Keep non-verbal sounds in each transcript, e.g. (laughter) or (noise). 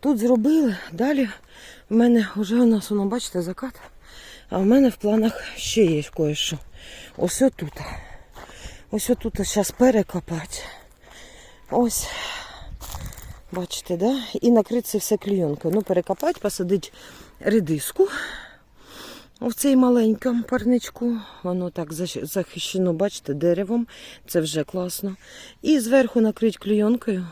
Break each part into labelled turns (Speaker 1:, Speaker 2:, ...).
Speaker 1: Тут зробили, далі в мене вже у нас, воно, бачите, закат. А в мене в планах ще є кое-що. Ось тут. Ось тут зараз перекопати. Ось. Бачите, да? І накрити це все клійонкою. Ну, перекопати, посадити редиску в цей маленькому парничку. Воно так захищено, бачите, деревом. Це вже класно. І зверху накрити клійонкою.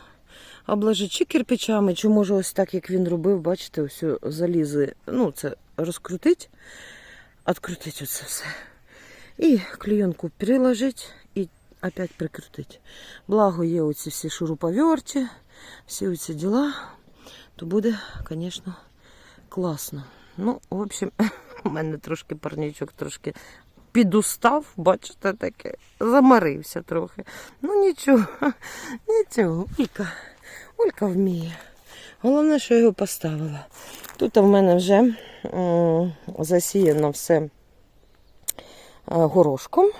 Speaker 1: Обложити чи кирпичами, чи може ось так, як він робив, бачите, ось залізи. Ну, це розкрутить, відкрутить оце все. І клійонку приложити і опять прикрутити. Благо є оці всі шуруповерті, всі оці діла, то буде, звісно, класно. Ну, в общем, (laughs) у мене трошки парничок трошки підустав, бачите, таке, замарився трохи. Ну нічого, (laughs) нічого, Улька, Улька вміє. Головне, що я його поставила. Тут в мене вже засіяно все е, горошком.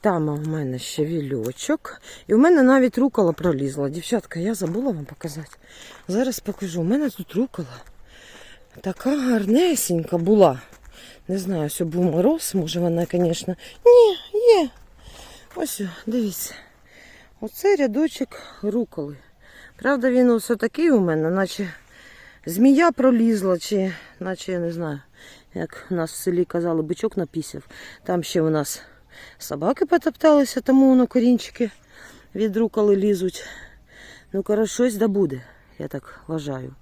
Speaker 1: Там в мене ще вільочок. І в мене навіть рукола пролізла. Дівчатка, я забула вам показати. Зараз покажу. У мене тут рукола. Така гарнесенька була. Не знаю, що був мороз, може вона, звісно. Ні, є. Ось, дивіться. Оце рядочок руколи. Правда, він ось такий у мене, наче змія пролізла, чи наче я не знаю, як в нас в селі казали, бичок напісяв. Там ще у нас собаки потопталися, тому воно корінчики від руколи лізуть. Ну, коротше, щось да буде, я так вважаю.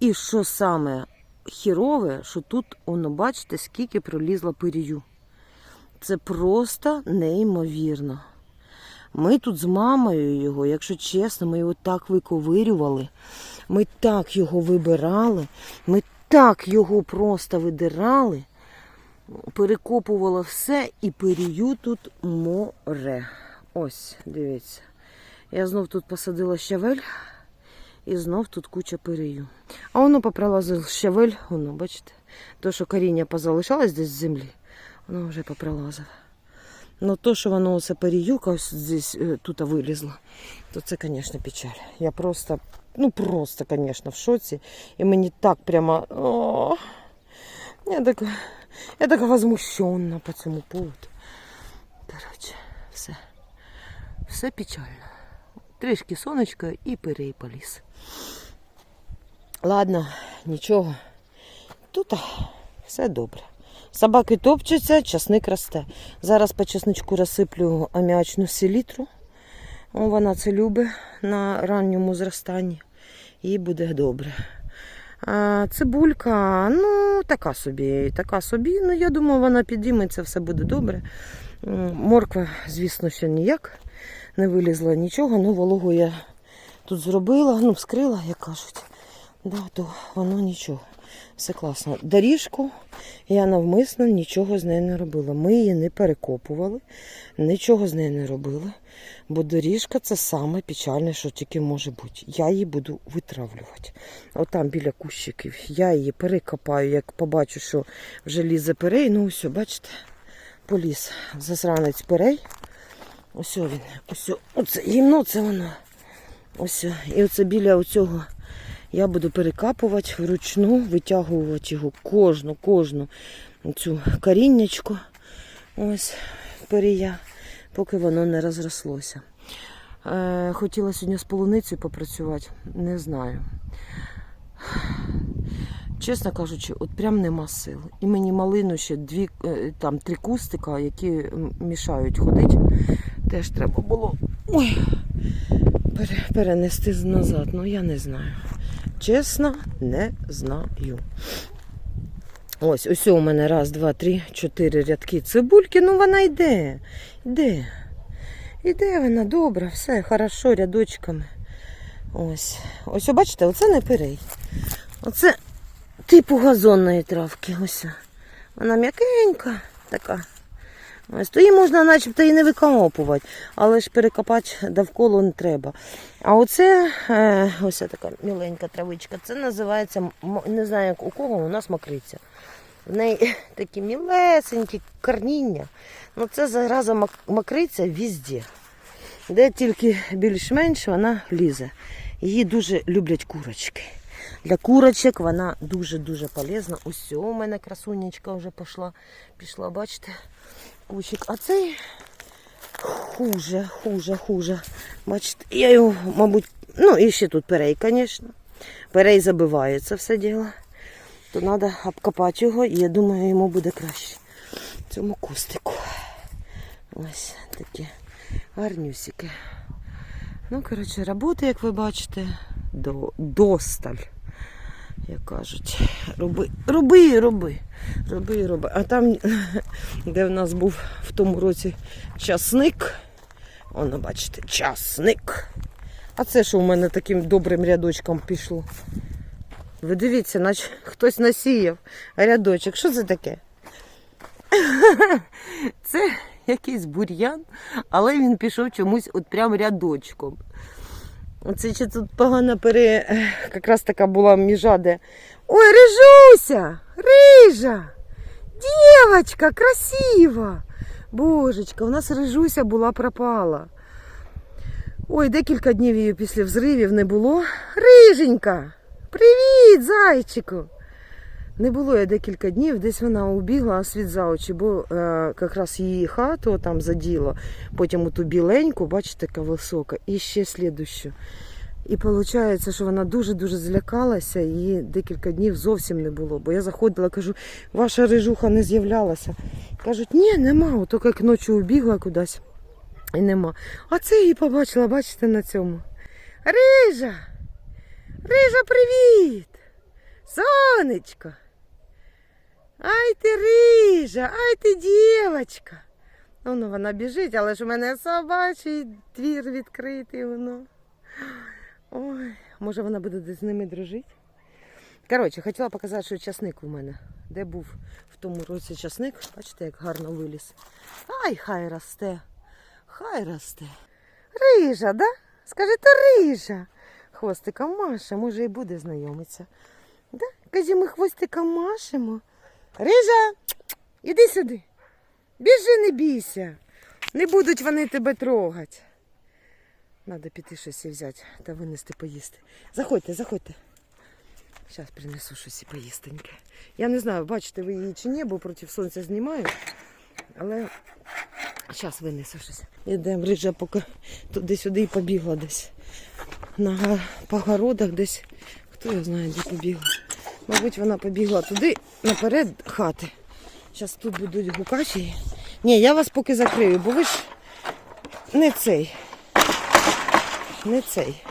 Speaker 1: І що саме хірове, що тут, воно, бачите, скільки пролізла пирію. Це просто неймовірно. Ми тут з мамою його, якщо чесно, ми його так виковирювали. Ми так його вибирали, ми так його просто видирали, перекопувала все і пирію тут море. Ось, дивіться. Я знов тут посадила щавель і знов тут куча пирію. А воно попролазив щавель, воно, бачите, то, що коріння позалишалось десь з землі, воно вже попролазило. Ну то, що воно оце переюка ось здесь е, тут вилізло, то це, звісно, печаль. Я просто, ну просто, звісно, в шоці. І мені так прямо. О, я така, я така возмущена по цьому поводу. Коротше, все. Все печально. Трішки сонечка і перей поліз. Ладно, нічого. Тут все добре. Собаки топчуться, часник росте. Зараз по чесничку розсиплю аміачну селітру. Вона це любить на ранньому зростанні. І буде добре. А цибулька, ну, така собі, така собі. Ну, я думаю, вона підійметься, все буде добре. Морква, звісно, ще ніяк не вилізла нічого, ну вологу я тут зробила, ну, вскрила, як кажуть. Да, то воно нічого. Все класно. Доріжку я навмисно нічого з нею не робила. Ми її не перекопували, нічого з нею не робили. Бо доріжка це саме печальне, що тільки може бути. Я її буду витравлювати. Отам біля кущиків. Я її перекопаю, як побачу, що вже лізе перей. Ну, все, бачите, поліз засранець перей. Ось він. Ось, оце гімно, це воно. Ось. І оце біля оцього я буду перекапувати вручну, витягувати його кожну, кожну цю коріннячку. Ось перія, поки воно не розрослося. Е, хотіла сьогодні з полуницею попрацювати, не знаю. Чесно кажучи, от прям нема сил. І мені малину ще дві, е, там три кустика, які мішають ходити. Теж треба було ой, перенести назад. Ну я не знаю. Чесно, не знаю. Ось, ось у мене раз, два, три, чотири рядки цибульки. Ну вона йде. Йде. Іде вона добре, все, хорошо, рядочками. Ось. Ось, бачите, оце не перей. Оце типу газонної травки. Ось. Вона м'якенька така. Ось, то її можна начебто і не викопувати, але ж перекопати довкола не треба. А оце е, ось така міленька травичка. Це називається, не знаю як у кого, у нас макриця. В неї (laughs) такі мілесенькі корніння. Ну це зараза мак- макриця везде. Де тільки більш-менш вона лізе. Її дуже люблять курочки. Для курочок вона дуже-дуже полезна. Ось у мене красунечка вже пішла. Пішла, бачите, кущик. А цей хуже, хуже, хуже. Бачите, я його, мабуть, ну і ще тут перей, звісно. Перей забивається все діло. То треба обкопати його і я думаю, йому буде краще. Цьому кустику. Ось такі гарнюсики. Ну, коротше, роботи, як ви бачите, до, досталь. Як кажуть, роби, роби, роби, роби, роби. А там, (laughs) де в нас був в тому році часник, воно, бачите, часник. А це що у мене таким добрим рядочком пішло? Ви дивіться, наче хтось насіяв рядочок. Що це таке? (laughs) Це якийсь бур'ян, але він пішов чомусь от прям рядочком. Оце ще тут погано пере. Якраз така була міжа, де. Ой, рижуся! Рижа! Дівочка, красива! Божечка, у нас рижуся була пропала. Ой, декілька днів її після взривів не було. Риженька! Привіт, зайчику! Не було я декілька днів, десь вона убігла світ за очі, бо е, якраз її хату там заділо, потім ту біленьку, бачите, яка висока, і ще слідущу. І виходить, що вона дуже-дуже злякалася, її декілька днів зовсім не було. Бо я заходила, кажу, ваша рижуха не з'являлася. Кажуть, ні, нема, тільки як ночі убігла кудись. І нема. А це її побачила, бачите, на цьому. Рижа! Рижа, привіт! Сонечко! Ай ти рижа, ай ти дівочка. Ну, вона біжить, але ж у мене собачий двір відкритий воно. Ой, може вона буде з ними дружити? Коротше, хотіла показати, що часник у мене. Де був в тому році часник, бачите, як гарно виліз. Ай, хай росте. Хай росте. Рижа, да? Скажете рижа. Хвостиком Маша, може і буде знайомитися. Да? Ми хвостиком машемо. Рижа, іди сюди. Біжи, не бійся. Не будуть вони тебе трогати. Надо піти щось і взяти та винести поїсти. Заходьте, заходьте. Зараз принесу щось і поїстеньке. Я не знаю, бачите ви її чи ні, бо проти сонця знімаю. Але зараз винесу щось. Ідемо, рижа поки туди-сюди і побігла десь. На га- по городах десь. Хто його знає, де побігла. Мабуть, вона побігла туди наперед хати. Зараз тут будуть гукачі. Ні, я вас поки закрию, бо ви ж не цей. Не цей.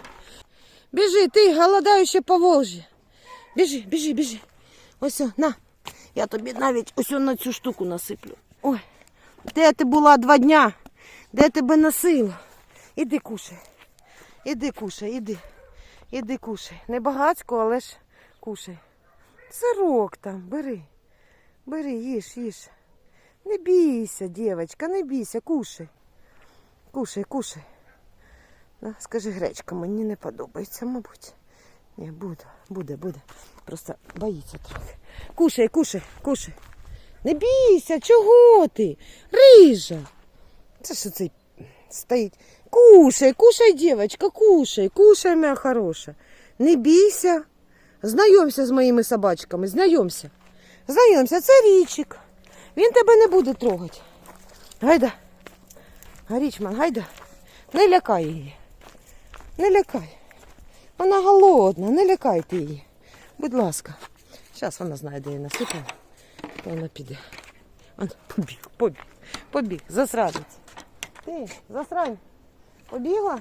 Speaker 1: Біжи, ти, голодаюче по Волжі. Біжи, біжи, біжи. Ось, на. Я тобі навіть ось на цю штуку насиплю. Ой, де ти була два дня? Де тебе носила? Іди кушай. Іди кушай, іди. Іди кушай. Не багацько, але ж кушай. Сирок там, бери. Бери, їж, їж. Не бійся, дівчинка, не бійся, кушай. Кушай, кушай. На, скажи, гречка мені не подобається, мабуть. Ні, буде, буде, буде. Просто боїться трохи. Кушай, кушай, кушай. Не бійся, чого ти? Рижа. Це що цей стоїть? Кушай, кушай, дівчинка, кушай, кушай, моя хороша. Не бійся. Знайомся з моїми собачками, знайомся. Знайомся, це річик. Він тебе не буде трогати. Гайда. Річман, гайда. Не лякай її. Не лякай. Вона голодна, не лякайте її. Будь ласка. Зараз вона знає, де її насипала. То вона піде. Вона побіг, побіг, побіг, засранець. Ти, засрань. Побігла?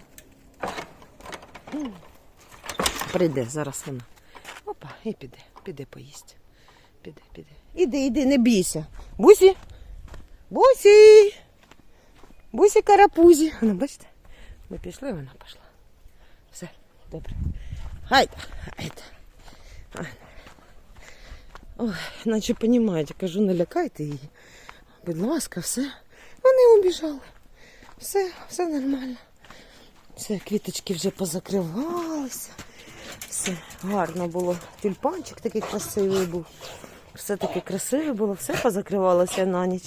Speaker 1: Прийде зараз вона. Опа, і піде, піде поїсть. Піде, піде. Іди, іди, не бійся. Бусі. Бусі. Бусі карапузі. Ну, бачите? Ми пішли, вона пішла. Все, добре. Гайда, гайда. Ой, наче понімаєте, кажу, не лякайте її. Будь ласка, все. Вони убіжали. Все, все нормально. Все, квіточки вже позакривалися. Все гарно було. Тюльпанчик такий красивий був. Все таке красиве було, все позакривалося на ніч.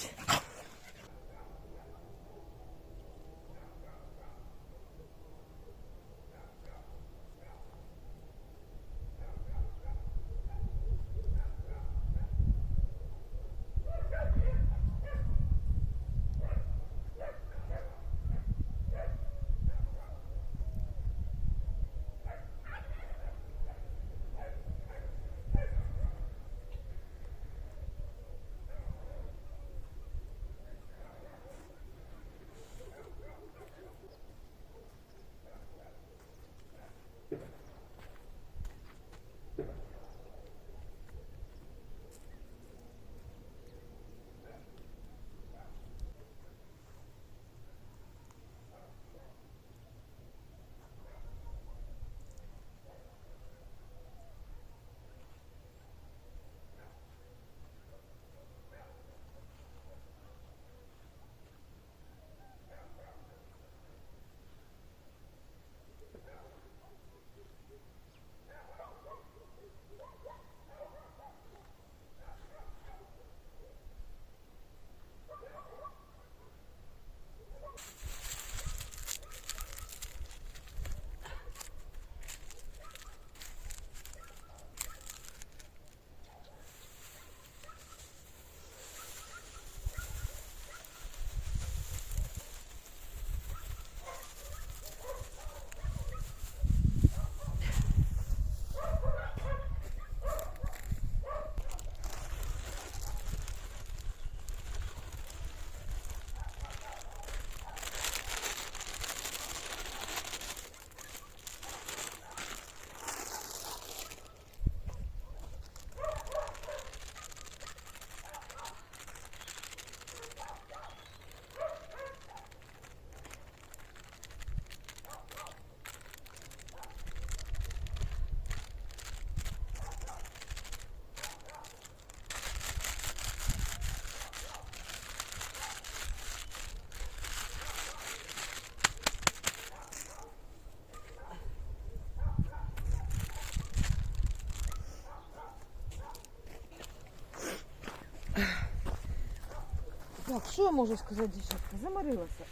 Speaker 1: Що я можу сказати, дівчатка? Заморилася.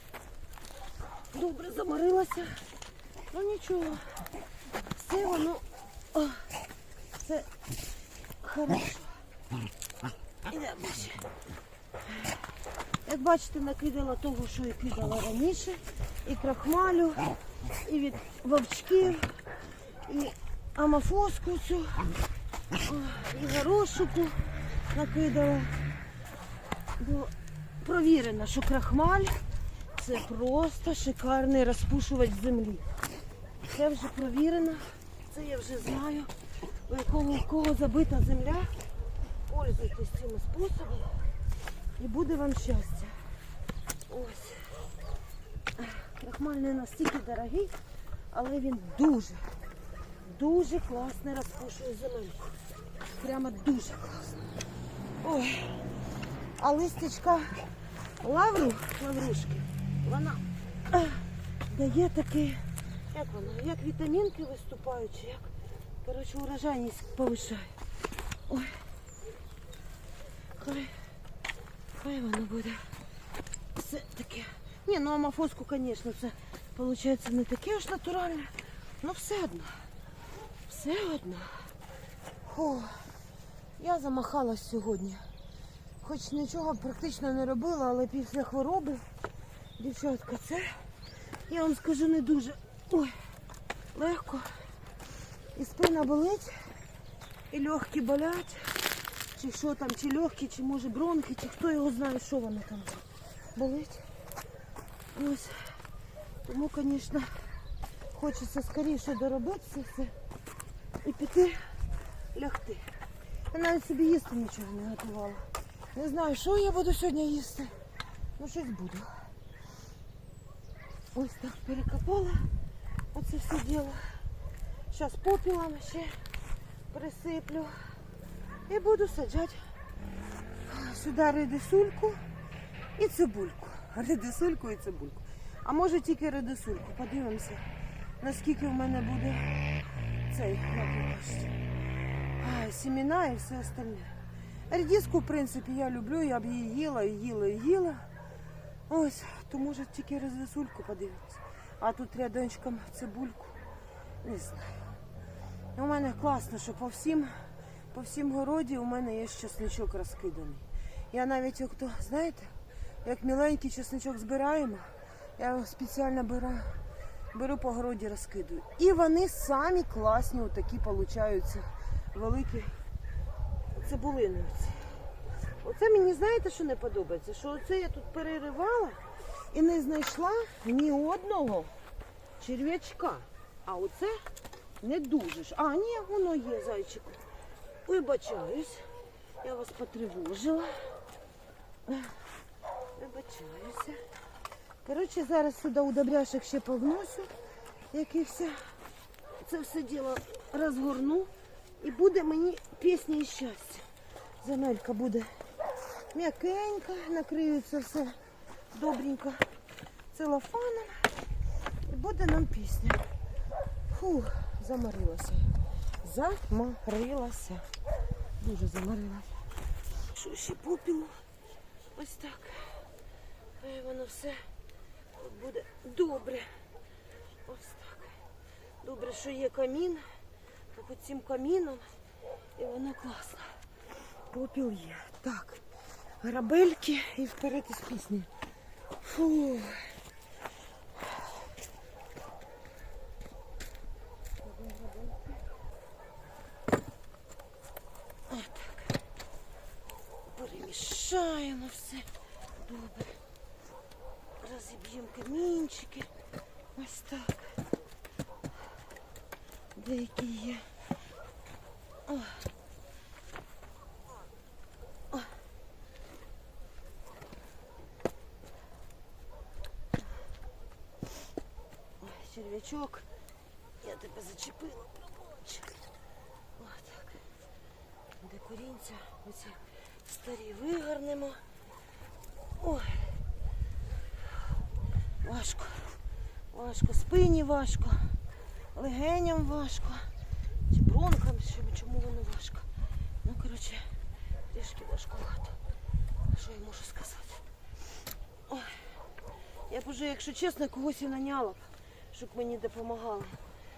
Speaker 1: Добре, заморилася. Ну нічого. Все воно. О, все хорошо. Ідемо далі. Як бачите, накидала того, що і кидала раніше. І крахмалю, і від вовчків, і амафоску цю, і горошику накидала. Бо провірено, що крахмаль це просто шикарний розпушувач землі. Це вже провірено, це я вже знаю. У якого у кого забита земля, пользуйтесь цими способами і буде вам щастя. Ось. Крахмаль не настільки дорогий, але він дуже, дуже класно розпушує земельку. Прямо дуже класно. Ой. А листячка лавру, лаврушки, вона дає такий, як вона, як вітамінки виступають, як. Коротше, урожайність повишає. Ой. Хай, хай воно буде. Все таке. Ні, ну амафоску, звісно, це виходить не таке ж натуральне. Ну все одно. Все одно. Фу. Я замахалась сьогодні. Хоч нічого практично не робила, але після хвороби, дівчатка, це я вам скажу не дуже ой, легко. І спина болить, і легкі болять, чи що там, чи легкі, чи може бронхи, чи хто його знає, що воно там болить. Ось. Тому, звісно, хочеться скоріше доробити це все і піти лягти. Я навіть собі їсти нічого не готувала. Не знаю, що я буду сьогодні їсти. Ну щось буду. Ось так перекопала оце все діло. Зараз попілом ще присиплю. І буду саджати сюди редисульку і цибульку. Редисульку і цибульку. А може тільки редисульку. Подивимося, наскільки в мене буде цей, як ви кажете, а, сімена і все остальне. Редиску, в принципі, я люблю, я б її їла, і їла, і їла. Ось, то може тільки редисульку подивимося. А тут рядочком цибульку. Не знаю. У мене класно, що по всім, по всім городі у мене є чесничок розкиданий. Я навіть, як то, знаєте, як міленький чесничок збираємо, я його спеціально беру, беру по городі, розкидую. І вони самі класні, отакі получаються великі цибулини. оці. Оце мені знаєте, що не подобається? Що оце я тут переривала і не знайшла ні одного черв'ячка. А оце не дуже ж. А, ні, воно є, зайчику. Вибачаюсь. Я вас потривожила. Вибачаюся. Коротше, зараз сюди у добряшек ще повносю, якихось. Це все діло розгорну. І буде мені пісня і щастя. Земелька буде м'якенька, накриється все добренько целофаном. І буде нам пісня. Фух, заморилася. я. Заморилася. Дуже заморилася. Що ще попілу? Ось так. Хай воно все буде добре. Ось так. Добре, що є камін. Під цим каміном. І воно класно. Попіл є. Так. Грабельки і вперед із пісні. Фу. Отак. Перемішаємо все. Добре. Розіб'ємо камінчики. Ось так. Деякі є. Ой, черв'ячок. Я тебе зачепила, пробачу. Отак. Де корінця. Оці старі вигарнемо. Ой. Важко. Важко. Спині важко. Легеням важко. Чи чому воно важко. Ну, коротше, трішки важкувато. Що я можу сказати? Ой. Я б уже, якщо чесно, когось і наняла б, щоб мені допомагали.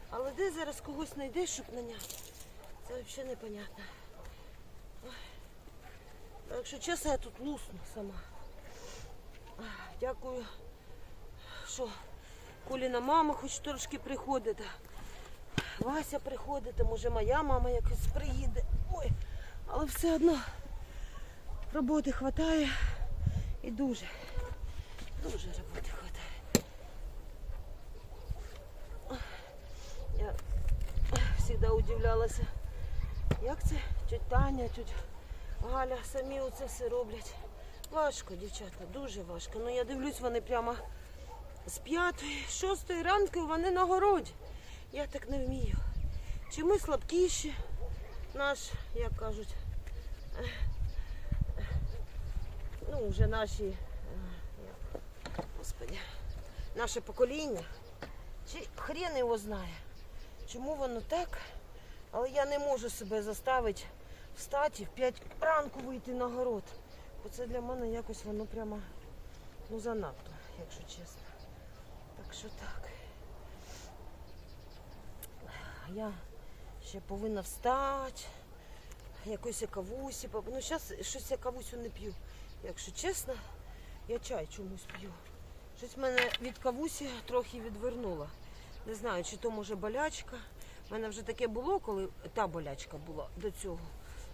Speaker 1: Але де зараз когось знайдеш, щоб наняти? Це взагалі непонятно. Ой. Якщо чесно, я тут лусну сама. Дякую, що Коліна мама хоч трошки приходить. Вася приходить, може моя мама якось приїде. Ой, але все одно роботи вистачає і дуже, дуже роботи вистачає. Я завжди удивлялася, як це тетя Таня, тетя Галя самі оце все роблять. Важко, дівчата, дуже важко. Ну я дивлюсь, вони прямо з п'ятої, шостої ранку вони на городі. Я так не вмію. Чи ми слабкіші, наш, як кажуть, ну, вже наші, господи, наше покоління. Чи хрен його знає, чому воно так, але я не можу себе заставити встати в 5 ранку вийти на город. Бо це для мене якось воно прямо ну, занадто, якщо чесно. Так що так. Я ще повинна встати, якусь я кавусі. Ну, зараз щось я кавусю не п'ю. Якщо чесно, я чай чомусь п'ю. Щось мене від кавусі трохи відвернуло. Не знаю, чи то може болячка. У мене вже таке було, коли та болячка була до цього.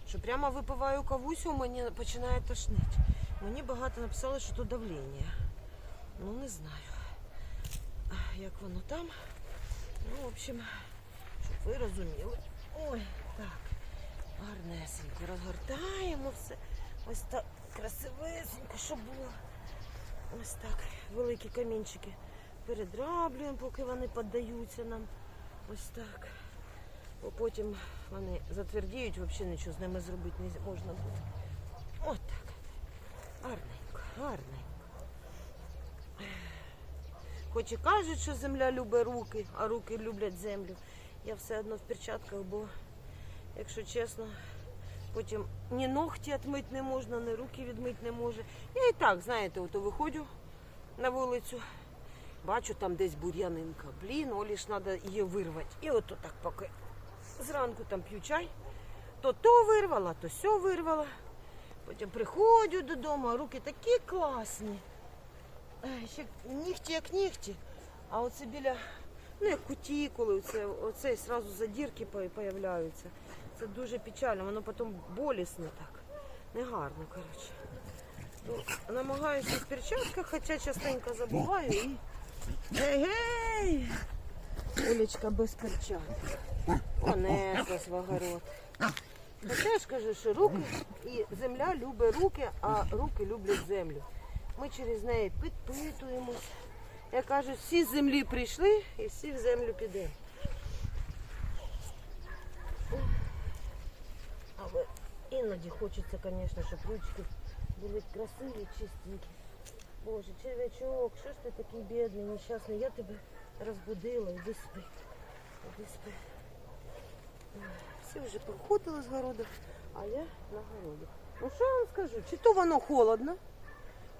Speaker 1: Що прямо випиваю кавусю, мені починає тошнити. Мені багато написали, що то давлення. Ну не знаю, як воно там. Ну, в общем, ви розуміли. Ой, так. Гарнесенько розгортаємо все. Ось так красивесенько, щоб було. Ось так. Великі камінчики передраблюємо, поки вони піддаються нам. Ось так. Бо потім вони затвердіють, взагалі нічого з ними зробити не можна буде. От так. Гарненько, гарненько. Хоч і кажуть, що земля любить руки, а руки люблять землю. Я все одно в перчатках, бо, якщо чесно, потім ні ногті відмити не можна, ні руки відмити не може. Я і так, знаєте, ото виходжу на вулицю, бачу там десь бур'янинка. Блін, Олі треба її вирвати. І ото так поки зранку там п'ю чай, то то вирвала, то сьо вирвала. Потім приходжу додому, а руки такі класні. Ще нігті як нігті, а оце біля, ну як кутікули, оце, оце зразу задірки по- появляються. Це дуже печально, воно потім болісне так. Негарно, коротше. Ну, намагаюся в перчатках, хоча частенько забуваю і. Гей-гей! Олечка без перчаток. Понеслась в огород. Хоча ж кажу, що руки і земля любить руки, а руки люблять землю. Ми через неї підпитуємось. Я кажу, всі з землі прийшли і всі в землю підемо. Але іноді хочеться, звісно, щоб ручки були красиві, чистенькі. Боже, черв'ячок, що ж ти такий бідний, нещасний? Я тебе розбудила, іди спи. Іди спи. Всі вже походили з городу, а я на городі. Ну що я вам скажу? Чи то воно холодно,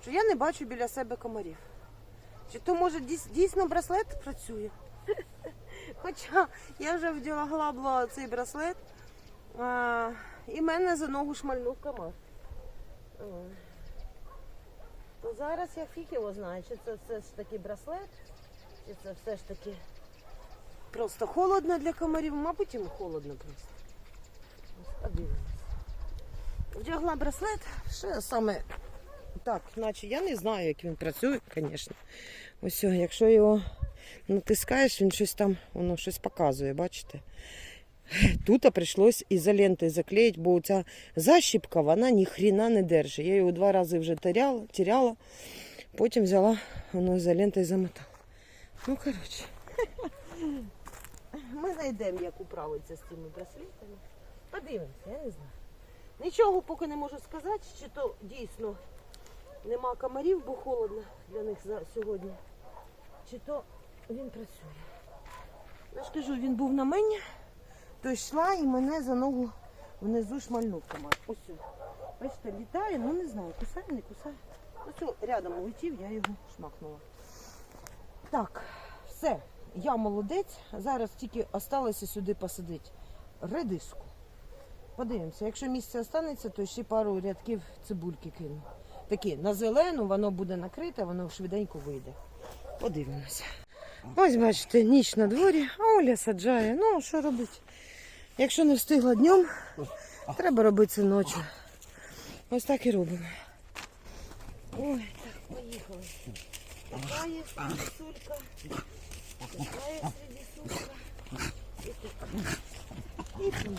Speaker 1: що я не бачу біля себе комарів. Чи то може дійсно браслет працює? (laughs) Хоча я вже вдягла цей браслет, а, і мене за ногу шмальнув комар. То зараз я фіг його знаю, чи це все ж таки браслет, чи це все ж таки просто холодно для комарів, мабуть, йому холодно просто. Ось Вдягла браслет, ще саме так, наче я не знаю, як він працює, звісно. Ось, якщо його натискаєш, він щось там, воно щось показує, бачите? Тут прийшлось ізолентою заклеїти, бо ця защіпка, вона ніхріна не держить. Я його два рази вже теряла, теряла потім взяла, воно ізолентою замотала. Ну, коротше. Ми знайдемо, як управитися з цими браслетами. Подивимося, я не знаю. Нічого поки не можу сказати, чи то дійсно нема комарів, бо холодно для них сьогодні. Чи то він працює. Я ж кажу, він був на мені, то йшла і мене за ногу внизу шмальнув комар. Ось. Бачите, літає, ну не знаю, кусає, не кусає. Ось рядом улетів, я його шмакнула. Так, все. Я молодець. Зараз тільки осталося сюди посадити редиску. Подивимося, якщо місце останеться, то ще пару рядків цибульки кину. Такі на зелену, воно буде накрите, воно швиденько вийде. Подивимося. Ось бачите, ніч на дворі, а Оля саджає. Ну, що робити? Якщо не встигла днем, треба робити це ночі. Ось так і робимо. Ой, так, поїхали. Така є сулька, така є сулька. І поїхали.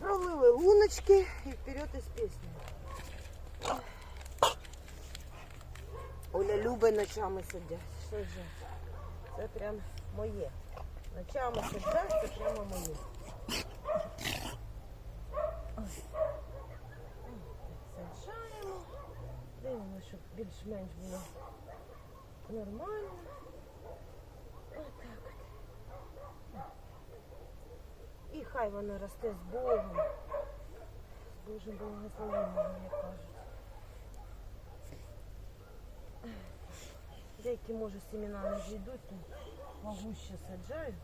Speaker 1: Пролили луночки і вперед із піснею. Любить ночами сидять. Що ж? Це прям моє. Ночами сидять, це прямо моє. Саджаємо. Дивимося, щоб більш-менш було нормально. Отак от. І хай воно росте з Богом. З Божим благословенням, як кажуть. Деякі, може, семена не зійдуть, то могуще саджаю.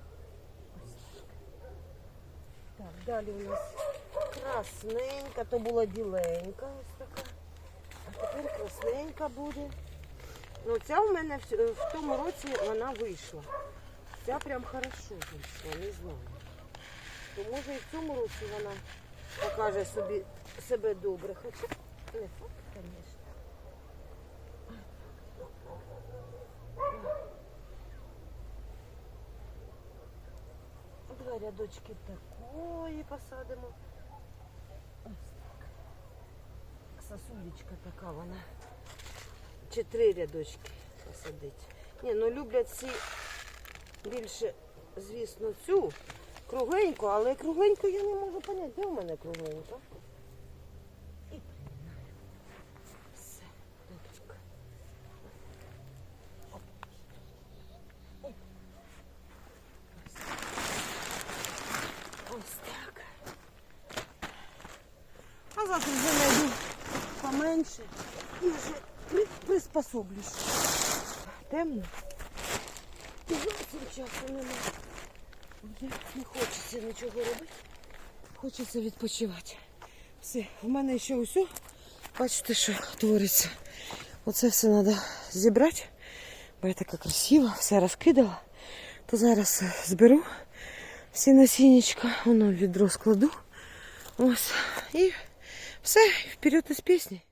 Speaker 1: Так. Далі у нас красненька, то була біленька ось така. А тепер красненька буде. Ну, ця в мене в, в тому році вона вийшла. Ця прям хорошо вийшла, не знаю. То може і в цьому році вона покаже собі себе добре. Хоча не факт, звісно. Два рядочки такої посадимо. Ось так. Сосулечка така вона. Чи три рядочки посадити. Ні, ну люблять всі більше, звісно, цю кругленьку, але кругленьку я не можу поняти, де в мене кругленька. І приймаю. Все, добренько. Оп. Оп. Ось так. Ось так. А завтра вже знайду поменше і вже при- приспособлюсь. Темно. І часу немає. Вже не хочеться нічого робити. Хочеться відпочивати. Все, в мене ще усе. Бачите, що твориться. Оце все треба зібрати. Бо я така красива, все розкидала. То зараз е, зберу всі насіннячка, воно відро складу. Ось. І все, вперед із пісні.